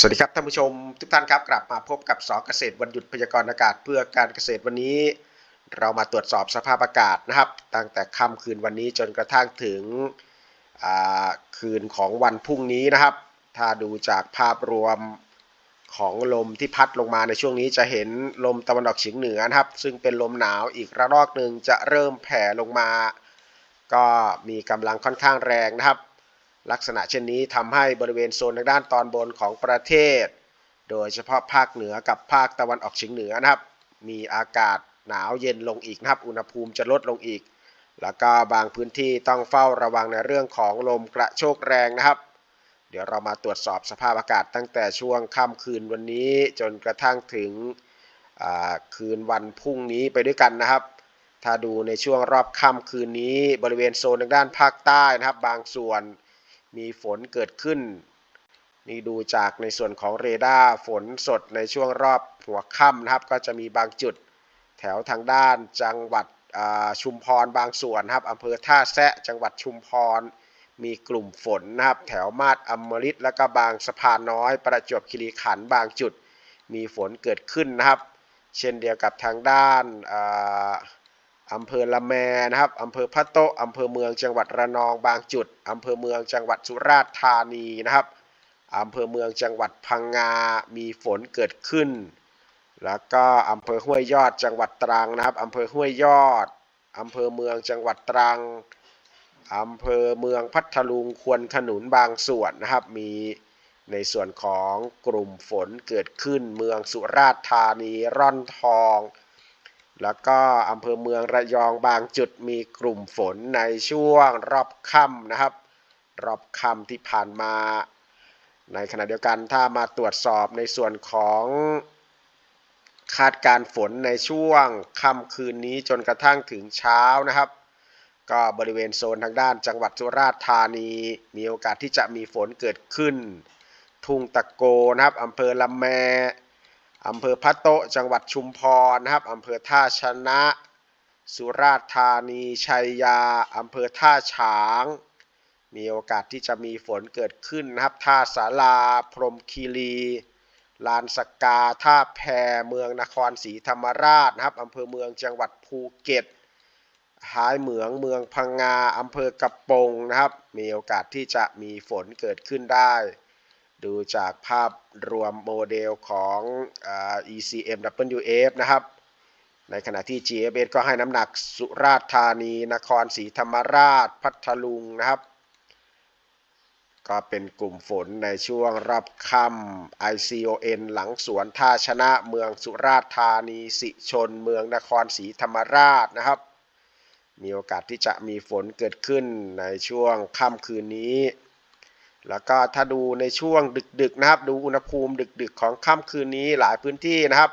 สวัสดีครับท่านผู้ชมทุกท่านครับกลับมาพบกับสอเกษตรวันหยุดพยากรณ์อากาศเพื่อการเกษตรวันนี้ เรามาตรวจสอบสภาพอากาศนะครับ ตั้งแต่ค่ำคืนวันนี้จนกระทั่งถึงคืนของวันพรุ่งนี้นะครับ ถ้าดูจากภาพรวมของลมที่พัดลงมาในช่วงนี้จะเห็นลมตะวันออกเฉียงเหนือนะครับ ซึ่งเป็นลมหนาวอีกระลอกหนึ่งจะเริ่มแผ่ลงมา ก็มีกำลังค่อนข้างแรงนะครับ ลักษณะเช่นนี้ทำให้บริเวณโซนทางด้านตอนบนของประเทศ โดยเฉพาะภาคเหนือกับภาคตะวันออกเฉียงเหนือนะครับ มีอากาศหนาวเย็นลงอีกนะครับ อุณหภูมิจะลดลงอีก แล้วก็บางพื้นที่ต้องเฝ้าระวังในเรื่องของลมกระโชกแรงนะครับ เดี๋ยวเรามาตรวจสอบสภาพอากาศตั้งแต่ช่วงค่ำคืนวันนี้จนกระทั่งถึงคืนวันพรุ่งนี้ไปด้วยกันนะครับ ถ้าดูในช่วงรอบค่ำคืนนี้ บริเวณโซนทางด้านภาคใต้นะครับ บางส่วน มีฝนเกิดขึ้น นี่ดูจากในส่วนของเรดาร์ฝนสดในช่วงรอบหัวค่ำนะครับ ก็จะมีบางจุดแถวทางด้านจังหวัดชุมพรบางส่วนนะครับอำเภอท่าแซะจังหวัดชุมพร มีกลุ่มฝนนะครับ แถวมาดอมฤตและก็บางสะพานน้อย ประจวบคีรีขันธ์บางจุด มีฝนเกิดขึ้นนะครับ เช่นเดียวกับทางด้าน อำเภอละแมนะครับอำเภอพะโตอำเภอเมืองจังหวัดระนองบางจุดอำเภอเมืองจังหวัดสุราษฎร์ธานีนะครับอำเภอเมืองจังหวัดพังงา มีฝนเกิดขึ้น แล้วก็อำเภอห้วยยอดจังหวัดตรังนะครับอำเภอห้วยยอดอำเภอเมืองจังหวัดตรังอำเภอเมืองพัทลุงควนขนุนบางส่วนนะครับ มีในส่วนของกลุ่มฝนเกิดขึ้น เมืองสุราษฎร์ธานีร่อนทอง แล้วก็อำเภอเมืองระยองบางจุดมีกลุ่มฝนในช่วงรอบค่ำนะครับ รอบค่ำที่ผ่านมา ในขณะเดียวกันถ้ามาตรวจสอบในส่วนของคาดการฝนในช่วงค่ำคืนนี้จนกระทั่งถึงเช้านะครับ ก็บริเวณโซนทางด้านจังหวัดสุราษฎร์ธานี มีโอกาสที่จะมีฝนเกิดขึ้น ทุ่งตะโกนะครับอำเภอละแม อำเภอพะโตะจังหวัดชุมพรนะครับอำเภอท่าชนะ สุราษฎร์ธานีชัยยาอำเภอท่าฉาง มีโอกาสที่จะมีฝนเกิดขึ้นนะครับ ท่าสาราพรมคีรีลานสกกาท่าแพเมืองนครศรีธรรมราชนะครับอำเภอเมืองจังหวัดภูเก็ตหายเหมืองเมืองพังงาอำเภอกระปงนะครับ มีโอกาสที่จะมีฝนเกิดขึ้นได้ ดูจากภาพรวมโมเดลของอ ECMWF นะครับ ในขณะที่ GFS ก็ให้น้ำหนักสุราษฎร์ธานี นครศรีธรรมราช พัทลุงนะครับ ก็เป็นกลุ่มฝนในช่วงรับค่ำ ICON หลังสวนท่าชนะเมืองสุราษฎร์ธานี สิชน เมืองนครศรีธรรมราชนะครับ มีโอกาสที่จะมีฝนเกิดขึ้นในช่วงค่ำคืนนี้ แล้วก็ถ้าดูในช่วงดึกๆนะครับ ดูอุณหภูมิดึกๆ ของค่ำคืนนี้หลายพื้นที่นะครับ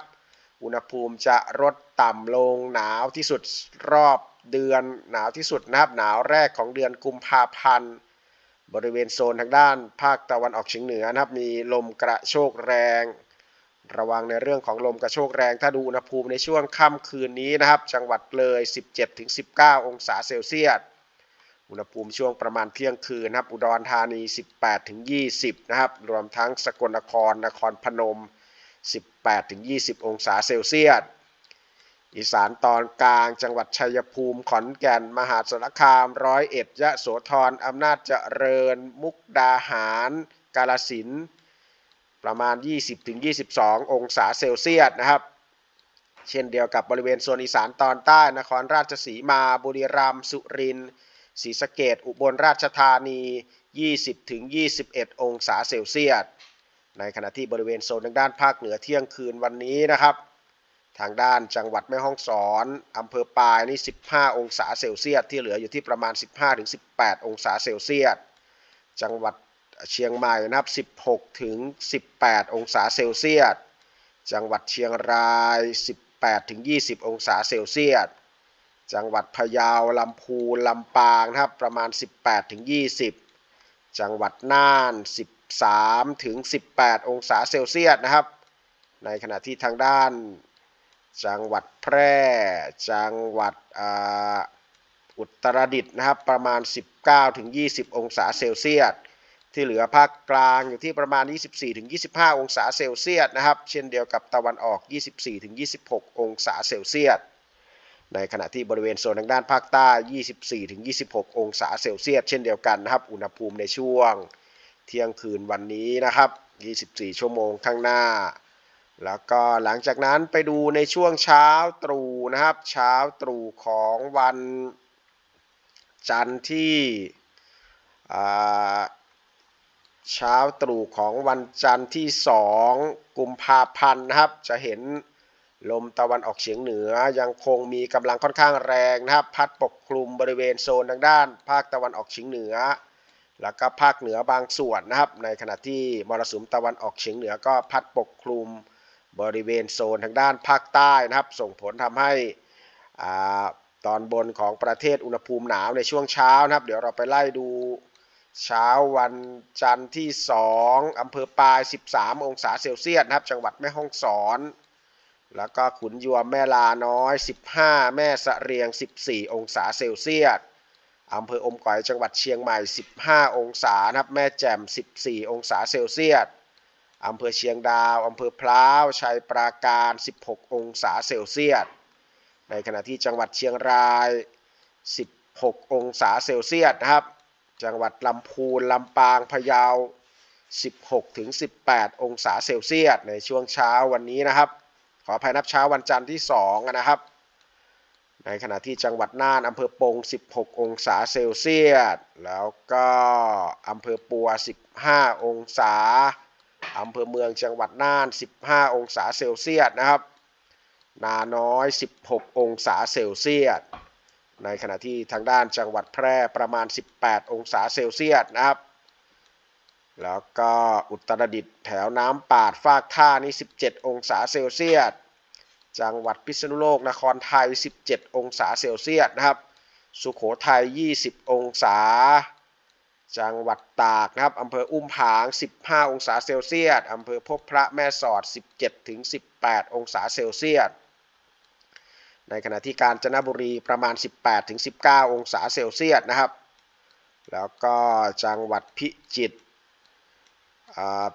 อุณหภูมิจะลดต่ำลงหนาวที่สุดรอบเดือนหนาวที่สุดนะครับ หนาวแรกของเดือนกุมภาพันธ์บริเวณโซนทางด้านภาคตะวันออกเฉียงเหนือนะครับ มีลมกระโชกแรง ระวังในเรื่องของลมกระโชกแรง ถ้าดูอุณหภูมิในช่วงค่ำคืนนี้นะครับ จังหวัดเลย 17-19 องศาเซลเซียส อุณหภูมิช่วงประมาณเที่ยงคืนนะครับ อุดรธานี 18-20 นะครับ รวมทั้งสกลนคร นครพนม 18-20 องศาเซลเซียส อีสานตอนกลาง จังหวัดชัยภูมิ ขอนแก่น มหาสารคาม ร้อยเอ็ด ยะโสธร อำนาจเจริญ มุกดาหาร กาลสินธ์ประมาณ 20-22 องศาเซลเซียสนะครับเช่นเดียวกับบริเวณโซนอีสานตอนใต้ นครราชสีมา บุรีรัมย์ สุรินทร์ ศรีสะเกดอุบลราชธานี 20-21 องศาเซลเซียส ในขณะที่บริเวณโซนทางด้านภาคเหนือเที่ยงคืนวันนี้นะครับ ทางด้านจังหวัดแม่ฮ่องสอนอำเภอปายนี่ 15 องศาเซลเซียส ที่เหลืออยู่ที่ประมาณ 15-18 องศาเซลเซียส จังหวัดเชียงใหม่นะครับ 16ถึง18 องศาเซลเซียส จังหวัดเชียงราย 18ถึง20 องศาเซลเซียส จังหวัดพะเยาลำพูนลำปางนะครับประมาณ 18ถึง20 จังหวัดน่าน 13ถึง18 องศาเซลเซียสนะครับ ในขณะที่ทางด้าน จังหวัดแพร่ จังหวัดอุตรดิตถ์นะครับประมาณ 19ถึง20 องศาเซลเซียสที่เหลือภาคกลางอยู่ที่ประมาณ 24-25 องศาเซลเซียสนะครับ เช่นเดียวกับตะวันออก 24-26 องศาเซลเซียส ในขณะที่บริเวณโซนทางด้านภาคใต้ 24-26 องศาเซลเซียสเช่นเดียวกันนะครับ อุณหภูมิในช่วงเที่ยงคืนวันนี้นะครับ 24 ชั่วโมงข้างหน้า แล้วก็หลังจากนั้นไปดูในช่วงเช้าตรู่นะครับ เช้าตรู่ของวันจันทร์ที่เช้าตรู่ของวันจันทร์ที่ 2 กุมภาพันธ์นะครับ จะเห็น ลมตะวันออกเฉียงเหนือยังคงมีกำลังค่อนข้างแรงนะครับ พัดปกคลุมบริเวณโซนทางด้าน ภาคตะวันออกเฉียงเหนือ แล้วก็ภาคเหนือบางส่วนนะครับ ในขณะที่มรสุมตะวันออกเฉียงเหนือก็พัดปกคลุมบริเวณโซนทางด้านภาคใต้นะครับ ส่งผลทำให้ตอนบนของประเทศอุณหภูมิหนาวในช่วงเช้านะครับ เดี๋ยวเราไปไล่ดูเช้าวันจันทร์ที่ 2อำเภอปาย 13 องศาเซลเซียสนะครับ จังหวัดแม่ฮ่องสอน แล้วก็ขุนยวมแม่ลาน้อย 15 แม่สะเรียง 14 องศาเซลเซียสอำเภออมก๋อยจังหวัดเชียงใหม่ 15 องศานะครับแม่แจ่ม 14 องศาเซลเซียสอำเภอเชียงดาวอำเภอพร้าวชัยปราการ 16 องศาเซลเซียส ในขณะที่จังหวัดเชียงราย 16 องศาเซลเซียสนะครับ จังหวัดลำพูนลำปางพะเยา 16ถึง18 องศาเซลเซียสในช่วงเช้าวันนี้นะครับ ขออภัยนับเช้าวันจันทร์ที่ 2 นะครับ ในขณะที่จังหวัดน่านอำเภอปง 16 องศาเซลเซียส แล้วก็อำเภอปัว 15 องศาอำเภอเมืองจังหวัดน่าน 15 องศาเซลเซียสนะครับ นาน้อย 16 องศาเซลเซียส ในขณะที่ทางด้านจังหวัดแพร่ประมาณ 18 องศาเซลเซียสนะครับ แล้วก็อุตรดิตถ์แถวน้ำปาดฟากท่านี่ 17 องศาเซลเซียส จังหวัดพิษณุโลกนครไทย 17 องศาเซลเซียสนะครับ สุโขทัย 20 องศา จังหวัดตากนะครับอำเภออุ้มผาง 15 องศาเซลเซียสอำเภอพบพระแม่สอด 17ถึง18 องศาเซลเซียส ในขณะที่กาญจนบุรีประมาณ 18ถึง19 องศาเซลเซียสนะครับ แล้วก็จังหวัดพิจิตร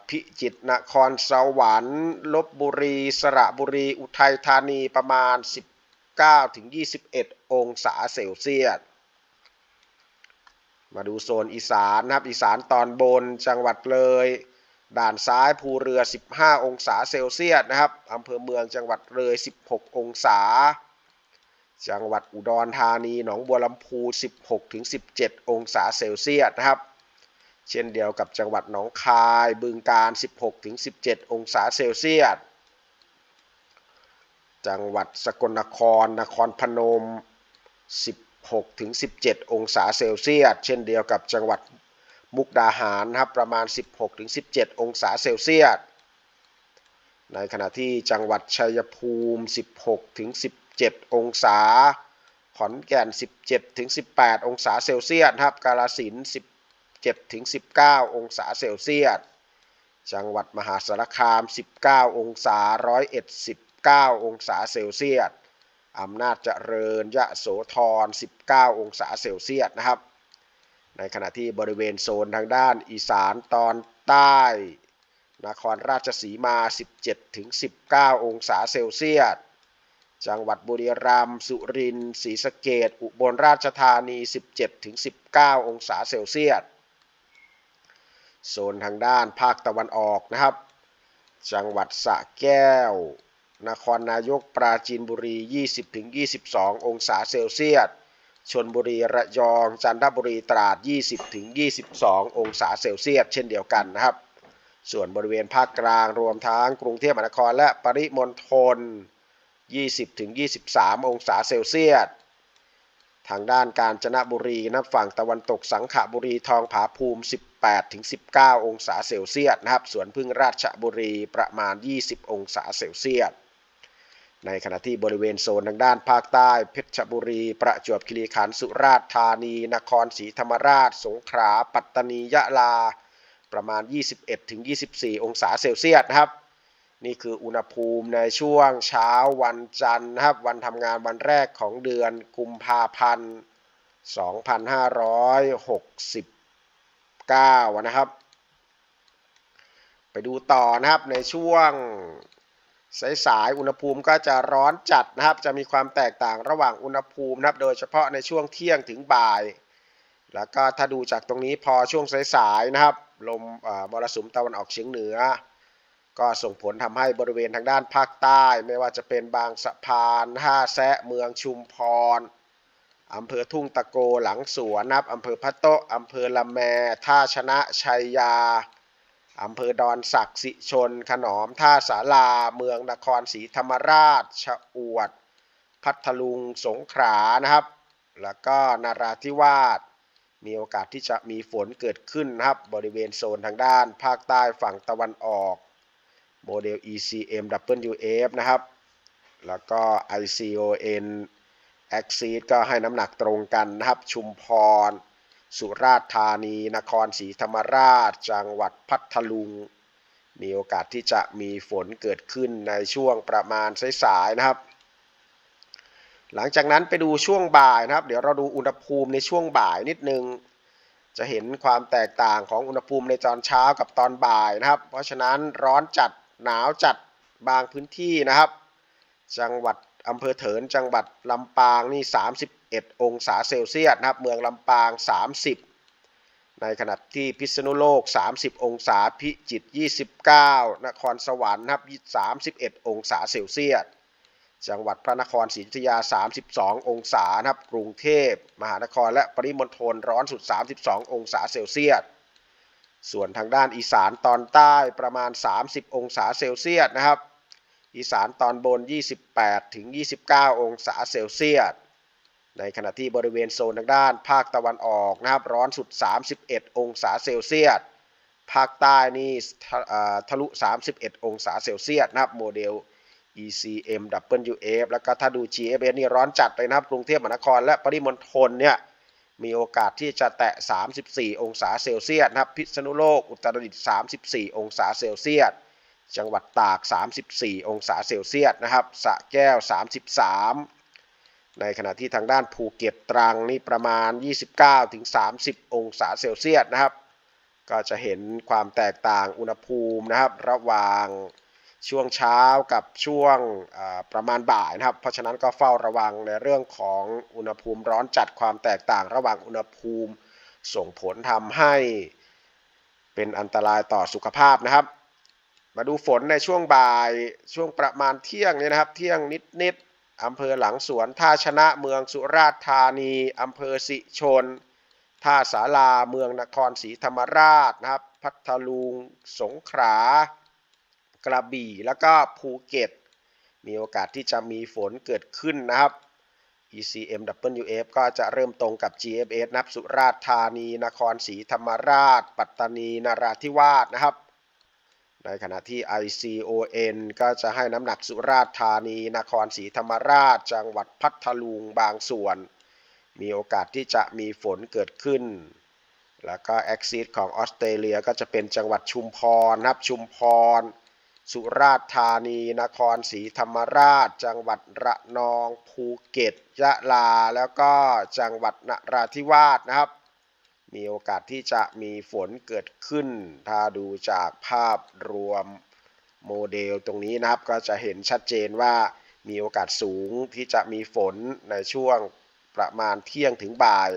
พิจิตรนครสวรรค์ลบบุรี สระบุรี อุทัยธานีประมาณ 19ถึง21 องศาเซลเซียส มาดูโซนอีสานนะครับ อีสานตอนบนจังหวัดเลย ด่านซ้ายภูเรือ 15 องศาเซลเซียสนะครับอำเภอเมืองจังหวัดเลย 16 องศา จังหวัดอุดรธานี หนองบัวลำพู 16ถึง17 องศาเซลเซียสนะครับ เช่นเดียวกับจังหวัดหนองคาย บึงกาฬ 16-17 องศาเซลเซียส จังหวัดสกลนคร นครพนม 16-17 องศาเซลเซียส เช่นเดียวกับจังหวัดมุกดาหารนะครับประมาณ 16-17 องศาเซลเซียส ในขณะที่จังหวัดชัยภูมิ 16-17 องศา ขอนแก่น 17-18 องศาเซลเซียสครับ กาฬสินธุ์ 17ถึง19 องศาเซลเซียส จังหวัดมหาสารคาม 19 องศาร้อยเอ็ด19 องศาเซลเซียส อำนาจเจริญยะโสธร 19 องศาเซลเซียสนะครับ ในขณะที่บริเวณโซนทางด้านอีสานตอนใต้ นครราชสีมา 17ถึง19 องศาเซลเซียสจังหวัดบุรีรัมย์สุรินทร์ศรีสะเกษอุบลราชธานี 17ถึง19 องศาเซลเซียส โซนทางด้านภาคตะวันออกนะครับ จังหวัดสระแก้ว นครนายกปราจีนบุรี 20ถึง22 องศาเซลเซียสชนบุรีระยองจันทบุรีตราด 20ถึง22 องศาเซลเซียสเช่นเดียวกันนะครับ ส่วนบริเวณภาคกลางรวมทั้งกรุงเทพมหานครและปริมณฑล 20ถึง23 องศาเซลเซียสทางด้านกาญจนบุรีนะฝั่งตะวันตกสังขบุรีทองผาภูมิ 18ถึง19 องศาเซลเซียสนะครับ สวนพึ่งราชบุรีประมาณ 20 องศาเซลเซียส ในขณะที่บริเวณโซนทางด้านภาคใต้ เพชรบุรี ประจวบคีรีขันธ์ สุราษฎร์ธานี นครศรีธรรมราช สงขลา ปัตตานี ยะลา ประมาณ 21ถึง24 องศาเซลเซียสนะครับ นี่คืออุณหภูมิในช่วงเช้าวันจันทร์นะครับ วันทำงานวันแรกของเดือนกุมภาพันธ์ 9นะครับ ไปดูต่อนะครับในช่วงสายๆอุณหภูมิก็จะร้อนจัดนะครับ จะมีความแตกต่างระหว่างอุณหภูมินะครับ โดยเฉพาะในช่วงเที่ยงถึงบ่าย แล้วก็ถ้าดูจากตรงนี้พอช่วงสายๆนะครับ ลมมรสุมตะวันออกเฉียงเหนือ ก็ส่งผลทำให้บริเวณทางด้านภาคใต้ ไม่ว่าจะเป็นบางสะพานท่าแซะเมืองชุมพร อำเภอทุ่งตะโกหลังสวนนะครับอำเภอพะโตะอำเภอละแม ท่าชนะชัยยาอำเภอดอนสักสิชน ขนอม ท่าสาลา เมืองนครศรีธรรมราช ชะอวด พัทลุง สงขลา นะครับ แล้วก็นาราธิวาส มีโอกาสที่จะมีฝนเกิดขึ้นนะครับ บริเวณโซนทางด้าน ภาคใต้ฝั่งตะวันออก โมเดล ECM WF นะครับ แล้วก็ ICON Axis ก็ให้น้ำหนักตรงกันนะครับชุมพร สุราษฎร์ธานี นครศรีธรรมราช จังหวัดพัทลุง มีโอกาสที่จะมีฝนเกิดขึ้นในช่วงประมาณสายๆนะครับ หลังจากนั้นไปดูช่วงบ่ายนะครับ เดี๋ยวเราดูอุณหภูมิในช่วงบ่ายนิดนึง จะเห็นความแตกต่างของอุณหภูมิในตอนเช้ากับตอนบ่ายนะครับ เพราะฉะนั้นร้อนจัดหนาวจัดบางพื้นที่นะครับ จังหวัด อำเภอเถินจังหวัดลำปางนี่ 31 องศาเซลเซียสนะครับ เมืองลำปาง 30 ในขณะที่พิษณุโลก 30 องศาพิจิตร29 นครสวรรค์นะครับ31 องศาเซลเซียสจังหวัดพระนครศรีอยุธยา 32 องศานะครับ กรุงเทพมหานครและปริมณฑลร้อนสุด 32 องศาเซลเซียส ส่วนทางด้านอีสานตอนใต้ประมาณ 30 องศาเซลเซียสนะครับ อีสานตอนบน 28 ถึง 29 องศาเซลเซียส ในขณะที่บริเวณโซนทางด้านภาคตะวันออกนะครับร้อนสุด 31 องศาเซลเซียส ภาคใต้นี่ทะลุ 31 องศาเซลเซียสนะครับโมเดล ECM WF แล้วก็ถ้าดู GFS นี่ร้อนจัดเลยนะครับ กรุงเทพมหานครและปริมณฑลเนี่ยมีโอกาสที่จะแตะ 34 องศาเซลเซียสนะครับ พิษณุโลก อุตรดิตถ์34 องศาเซลเซียส จังหวัดตาก 34 องศาเซลเซียสนะครับสะแก้ว 33 ในขณะที่ทางด้านภูเก็ตตรังนี่ประมาณ 29ถึง30 องศาเซลเซียสนะครับ ก็จะเห็นความแตกต่างอุณหภูมินะครับ ระหว่างช่วงเช้ากับช่วงประมาณบ่ายนะครับ เพราะฉะนั้นก็เฝ้าระวังในเรื่องของอุณหภูมิร้อนจัดความแตกต่างระหว่างอุณหภูมิส่งผลทำให้เป็นอันตรายต่อสุขภาพนะครับ มาดูฝนในช่วงบ่ายช่วงประมาณเที่ยงเนี่ยนะครับ เที่ยงนิดๆอำเภอหลังสวนท่าชนะเมืองสุราษฎร์ธานีอำเภอสิชนท่าสาราเมืองนครศรีธรรมราชนะครับ พัทลุงสงขลากระบี่แล้วก็ภูเก็ต มีโอกาสที่จะมีฝนเกิดขึ้นนะครับ ECM WF ก็จะเริ่มตรงกับ GFS นับสุราษฎร์ธานี นครศรีธรรมราช ปัตตานีนราธิวาสนะครับ ในขณะที่ ICON ก็จะให้น้ำหนักสุราษฎร์ธานี นครศรีธรรมราช จังหวัดพัทลุงบางส่วน มีโอกาสที่จะมีฝนเกิดขึ้น แล้วก็ Axis ของออสเตรเลียก็จะเป็นจังหวัดชุมพรนะครับชุมพร สุราษฎร์ธานี นครศรีธรรมราช จังหวัดระนอง ภูเก็ต ยะลา แล้วก็จังหวัดนราธิวาสนะครับ มีโอกาสที่จะมีฝนเกิดขึ้น ถ้าดูจากภาพรวมโมเดลตรงนี้นะครับ ก็จะเห็นชัดเจนว่ามีโอกาสสูงที่จะมีฝนในช่วงประมาณเที่ยงถึงบ่าย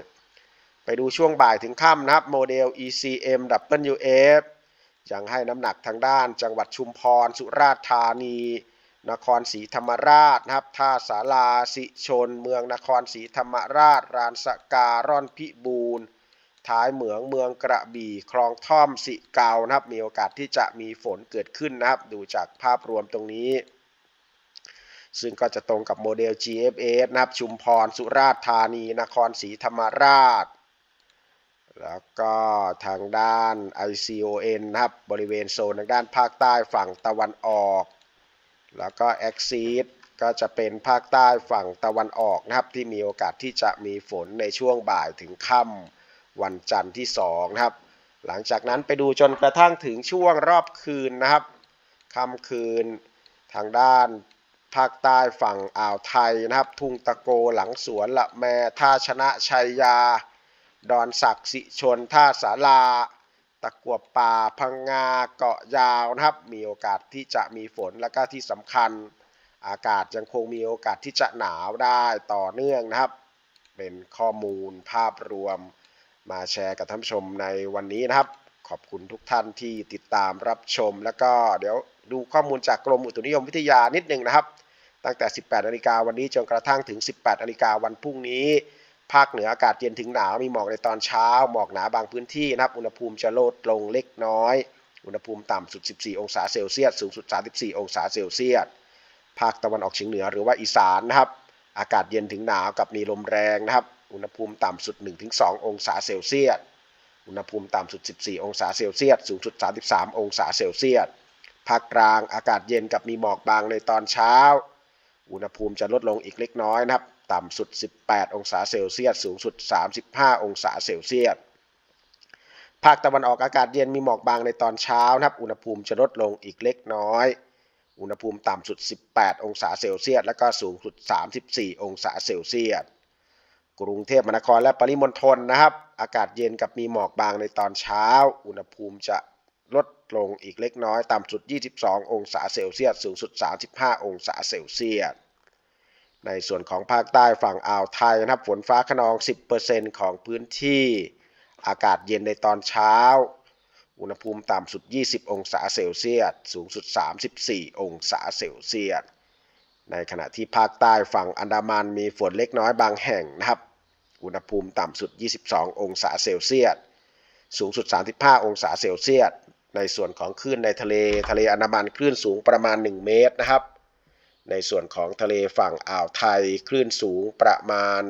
ไปดูช่วงบ่ายถึงค่ำนะครับโมเดล ECM WF ยังให้น้ำหนักทางด้านจังหวัดชุมพร สุราษฎร์ธานี นครศรีธรรมราชนะครับท่าสาราสิชน เมืองนครศรีธรรมราช รานสกา ร่อนพิบูรณ์ ท้ายเหมืองเมืองกระบี่คลองท่อมสิเกานะครับ มีโอกาสที่จะมีฝนเกิดขึ้นนะครับ ดูจากภาพรวมตรงนี้ ซึ่งก็จะตรงกับโมเดล GFS นะครับชุมพรสุราษฎร์ธานี นครศรีธรรมราช แล้วก็ทางด้าน ICON นะครับ บริเวณโซนทางด้านภาคใต้ฝั่งตะวันออก แล้วก็ Axis ก็จะเป็นภาคใต้ฝั่งตะวันออกนะครับ ที่มีโอกาสที่จะมีฝนในช่วงบ่ายถึงค่ำ วันจันทร์ที่2นะครับ หลังจากนั้นไปดูจนกระทั่งถึงช่วงรอบคืนนะครับค่ำคืนทางด้านภาคใต้ฝั่งอ่าวไทยนะครับ ทุ่งตะโกหลังสวนละแมท่าชนะชัยยา ดอนศักดิ์สิชนท่าสาราตะกัวป่าพังงาเกาะยาวนะครับ มีโอกาสที่จะมีฝนแล้วก็ที่สำคัญ อากาศยังคงมีโอกาสที่จะหนาวได้ต่อเนื่องนะครับ เป็นข้อมูลภาพรวม มาแชร์กับท่านผู้ชมในวันนี้นะครับ ขอบคุณทุกท่านที่ติดตามรับชม แล้วก็เดี๋ยวดูข้อมูลจากกรมอุตุนิยมวิทยานิดหนึ่งนะครับ ตั้งแต่ 18นาฬิกาวันนี้จนกระทั่งถึง 18นาฬิกาวันพรุ่งนี้ ภาคเหนืออากาศเย็นถึงหนาวมีหมอกในตอนเช้า หมอกหนาบางพื้นที่นะครับ อุณหภูมิจะลดลงเล็กน้อย อุณหภูมิต่ำสุด 14 องศาเซลเซียส สูงสุด 34 องศาเซลเซียส ภาคตะวันออกเฉียงเหนือหรือว่าอีสานนะครับ อากาศเย็นถึงหนาวกับมีลมแรงนะครับ อุณหภูมิต่ำสุด 1-2 องศาเซลเซียส อุณหภูมิต่ำสุด 14 องศาเซลเซียส สูงสุด 33 องศาเซลเซียส ภาคกลางอากาศเย็นกับมีหมอกบางในตอนเช้า อุณหภูมิจะลดลงอีกเล็กน้อยนะครับ ต่ำสุด 18 องศาเซลเซียส สูงสุด 35 องศาเซลเซียส ภาคตะวันออกอากาศเย็นมีหมอกบางในตอนเช้านะครับ อุณหภูมิจะลดลงอีกเล็กน้อยอุณหภูมิต่ำสุด 18 องศาเซลเซียส แล้วก็สูงสุด 34 องศาเซลเซียส กรุงเทพมหานครและปริมณฑลนะครับ อากาศเย็นกับมีหมอกบางในตอนเช้า อุณหภูมิจะลดลงอีกเล็กน้อย ต่ำสุด 22 องศาเซลเซียส สูงสุด 35 องศาเซลเซียส ในส่วนของภาคใต้ฝั่งอ่าวไทยนะครับ ฝนฟ้าขนอง 10%ของพื้นที่ อากาศเย็นในตอนเช้า อุณหภูมิต่ำสุด 20 องศาเซลเซียส สูงสุด 34 องศาเซลเซียส ในขณะที่ภาคใต้ฝั่งอันดามันมีฝนเล็กน้อยบางแห่งนะครับ อุณหภูมิต่ำสุด 22 องศาเซลเซียส สูงสุด 35 องศาเซลเซียส ในส่วนของคลื่นในทะเลทะเลอันดามันคลื่นสูงประมาณ 1 เมตรนะครับ ในส่วนของทะเลฝั่งอ่าวไทยคลื่นสูงประมาณ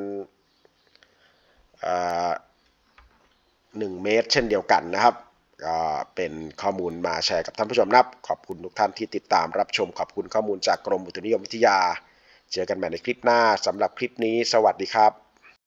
หนึ่งเมตร เช่นเดียวกันนะครับก็เป็นข้อมูลมาแชร์กับท่านผู้ชมนะครับ ขอบคุณทุกท่านที่ติดตามรับชม ขอบคุณข้อมูลจากกรมอุตุนิยมวิทยา เจอกันใหม่ในคลิปหน้าสำหรับคลิปนี้ สวัสดีครับ